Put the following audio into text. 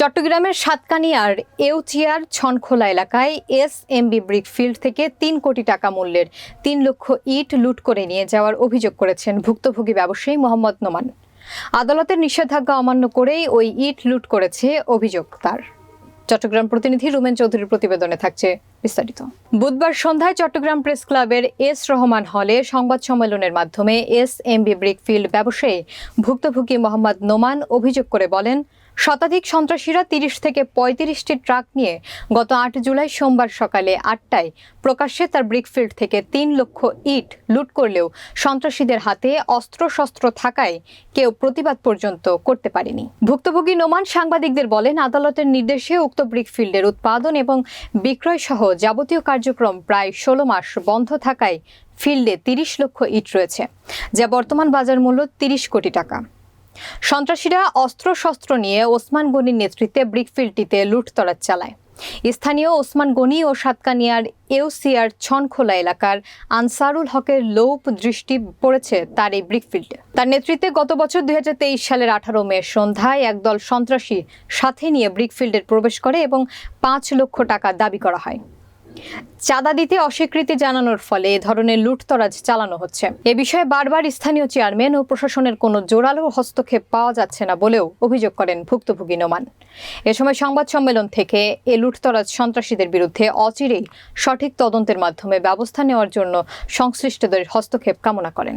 চট্টগ্রামের সাতকানিয়ার এউচিয়ার ছনখোলা এলাকায় S MB brick field থেকে তিন কোটি টাকা মূল্যের তিন লক্ষ ইট লুট করে নিয়ে যাওয়ার অভিযোগ করেছেন ভুক্তভোগী ব্যবসায়ী মোহাম্মদ নোমান। আদালতের নিষেধাজ্ঞা অমান্য করেই ওই ইট লুট করেছে অভিযোগ তার। চট্টগ্রাম প্রতিনিধি রুমেন চৌধুরীর প্রতিবেদনে থাকছে বিস্তারিত। বুধবার সন্ধ্যায় চট্টগ্রাম প্রেস ক্লাবের এস রহমান হলে সংবাদ সম্মেলনের মাধ্যমে এস এমবি ব্রিকফিল্ড ব্যবসায়ী ভুক্তভোগী মোহাম্মদ নোমান অভিযোগ করে বলেন শতাধিক সন্ত্রাসীরা তিরিশ থেকে পঁয়ত্রিশটি ট্রাক নিয়ে গত আট জুলাই সোমবার সকালে আটটায় প্রকাশ্যে তার ব্রিকফিল্ড থেকে তিন লক্ষ ইট লুট করলেও সন্ত্রাসীদের হাতে অস্ত্রশস্ত্র থাকায় কেউ প্রতিবাদ পর্যন্ত করতে পারেনি। ভুক্তভোগী নোমান সাংবাদিকদের বলেন, আদালতের নির্দেশে উক্ত ব্রিকফিল্ডের উৎপাদন এবং বিক্রয় সহ যাবতীয় কার্যক্রম প্রায় ষোলো মাস বন্ধ থাকায় ফিল্ডে তিরিশ লক্ষ ইট রয়েছে, যা বর্তমান বাজার মূল্য তিরিশ কোটি টাকা। সন্ত্রাসীরা অস্ত্রশস্ত্র নিয়ে ওসমান গনির নেতৃত্বে ব্রিকফিল্ডটিতে লুটতরাজ চালায়। স্থানীয় ওসমান গনি ও সাতকানিয়ার এউসিয়ার ছনখোলা এলাকার আনসারুল হকের লোপ দৃষ্টি পড়েছে তার এই ব্রিকফিল্ডে। তার নেতৃত্বে গত বছর দুই হাজার তেইশ সালের আঠারো মে সন্ধ্যায় একদল সন্ত্রাসী সাথে নিয়ে ব্রিকফিল্ডে প্রবেশ করে এবং পাঁচ লক্ষ টাকা দাবি করা হয়। চাঁদা দিতে অস্বীকৃতি জানানোর ফলে এ ধরনের লুটতরাজ চালানো হচ্ছে। এ বিষয়ে বারবার স্থানীয় চেয়ারম্যান ও প্রশাসনের কোনো জোরালো হস্তক্ষেপ পাওয়া যাচ্ছে না বলেও অভিযোগ করেন ভুক্তভোগী নোমান। এ সময় সংবাদ সম্মেলন থেকে এ লুটতরাজ সন্ত্রাসীদের বিরুদ্ধে অচিরেই সঠিক তদন্তের মাধ্যমে ব্যবস্থা নেওয়ার জন্য সংশ্লিষ্টদের হস্তক্ষেপ কামনা করেন।